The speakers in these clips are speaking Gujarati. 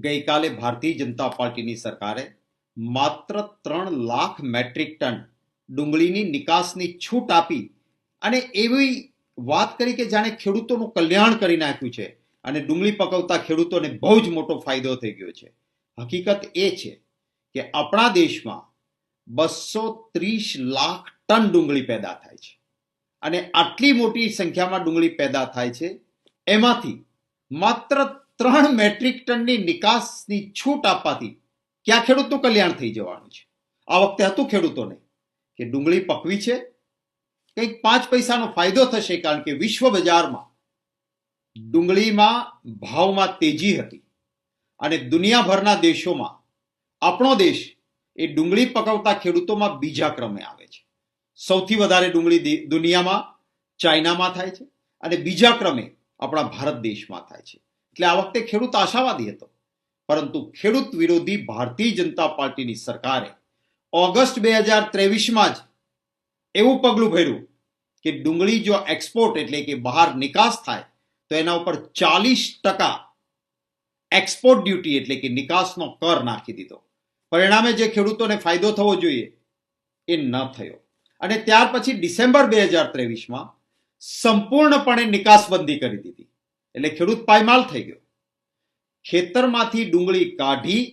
ગઈકાલે ભારતીય જનતા પાર્ટીની સરકારે માત્ર ત્રણ લાખ મેટ્રિક ટન ડુંગળીની નિકાસની છૂટ આપી અને એવી વાત કરી કે જાણે ખેડૂતોનું કલ્યાણ કરી નાખ્યું છે અને ડુંગળી પકવતા ખેડૂતોને બહુ જ મોટો ફાયદો થઈ ગયો છે. હકીકત એ છે કે આપણા દેશમાં બસો ત્રીસ લાખ ટન ડુંગળી પેદા થાય છે અને આટલી મોટી સંખ્યામાં ડુંગળી પેદા થાય છે. એમાંથી માત્ર ત્રણ મેટ્રિક ટનની નિકાસની છૂટ આપવાથી ક્યાં ખેડૂતનું કલ્યાણ થઈ જવાનું છે? આ વખતે હતું ખેડૂતોને કે ડુંગળી પકવી છે, કંઈક પાંચ પૈસાનો ફાયદો થશે કારણ કે વિશ્વ બજારમાં ડુંગળીમાં ભાવમાં તેજી હતી. અને દુનિયાભરના દેશોમાં આપણો દેશ એ ડુંગળી પકવતા ખેડૂતોમાં બીજા ક્રમે આવે છે. સૌથી વધારે ડુંગળી દુનિયામાં ચાઇનામાં થાય છે અને બીજા ક્રમે આપણા ભારત દેશમાં થાય છે. એટલે આ વખતે ખેડૂત આશાવાદી હતો. પરંતુ ખેડૂત વિરોધી ભારતીય જનતા પાર્ટીની સરકારે ઓગસ્ટ બે હજાર ત્રેવીસમાં જ એવું પગલું ભર્યું કે ડુંગળી જો એક્સપોર્ટ એટલે કે બહાર નિકાસ થાય, તો એના ઉપર ચાલીસ ટકા એક્સપોર્ટ ડ્યુટી એટલે કે નિકાસનો કર નાખી દીધો. પરિણામે જે ખેડૂતોને ફાયદો થવો જોઈએ એ ન થયો. અને ત્યાર પછી ડિસેમ્બર બે હજાર ત્રેવીસમાં સંપૂર્ણપણે નિકાસબંધી કરી દીધી. એટલે ખેડૂત પાયમાલ થઈ ગયો. ખેતરમાંથી ડુંગળી કાઢી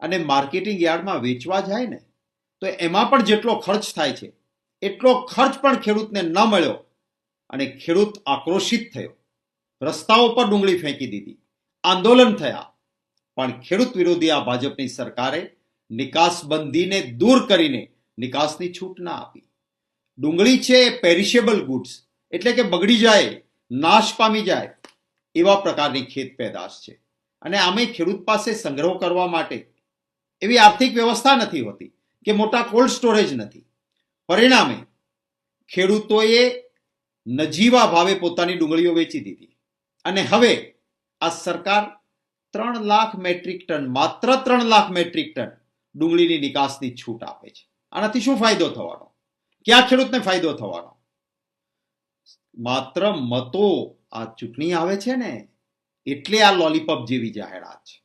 અને માર્કેટિંગ યાર્ડમાં વેચવા જાય ને, તો એમાં પણ જેટલો ખર્ચ થાય છે, એટલો ખર્ચ પણ ખેડૂતને ન મળ્યો અને ખેડૂત આક્રોશિત થયો. રસ્તાઓ પર ડુંગળી ફેંકી દીધી. આંદોલન થયા. પણ ખેડૂત વિરોધી આ ભાજપની સરકારે નિકાસબંધીને દૂર કરીને નિકાસની છૂટ ના આપી. ડુંગળી છે પેરિશેબલ ગુડ્સ એટલે કે બગડી જાય, નાશ પામી જાય. એવા પ્રકારની ખેત પેદાશ છે. અને આમે ખેડૂત પાસે સંગ્રહ કરવા માટે એવી આર્થિક વ્યવસ્થા નથી હોતી કે મોટા કોલ્ડ સ્ટોરેજ નથી. પરિણામે ખેડૂતોએ નજીવા ભાવે પોતાની ડુંગળીઓ વેચી દીધી. અને હવે આ સરકાર ત્રણ લાખ મેટ્રિક ટન, માત્ર ત્રણ લાખ મેટ્રિક ટન ડુંગળીની નિકાસની છૂટ આપે છે. આનાથી શું ફાયદો થવાનો? ક્યાં ખેડૂતને ફાયદો થવાનો? માત્ર મતો આ ચૂંટણી આવે છે ને એટલે આ લોલીપોપ જેવી જાહેરાત છે.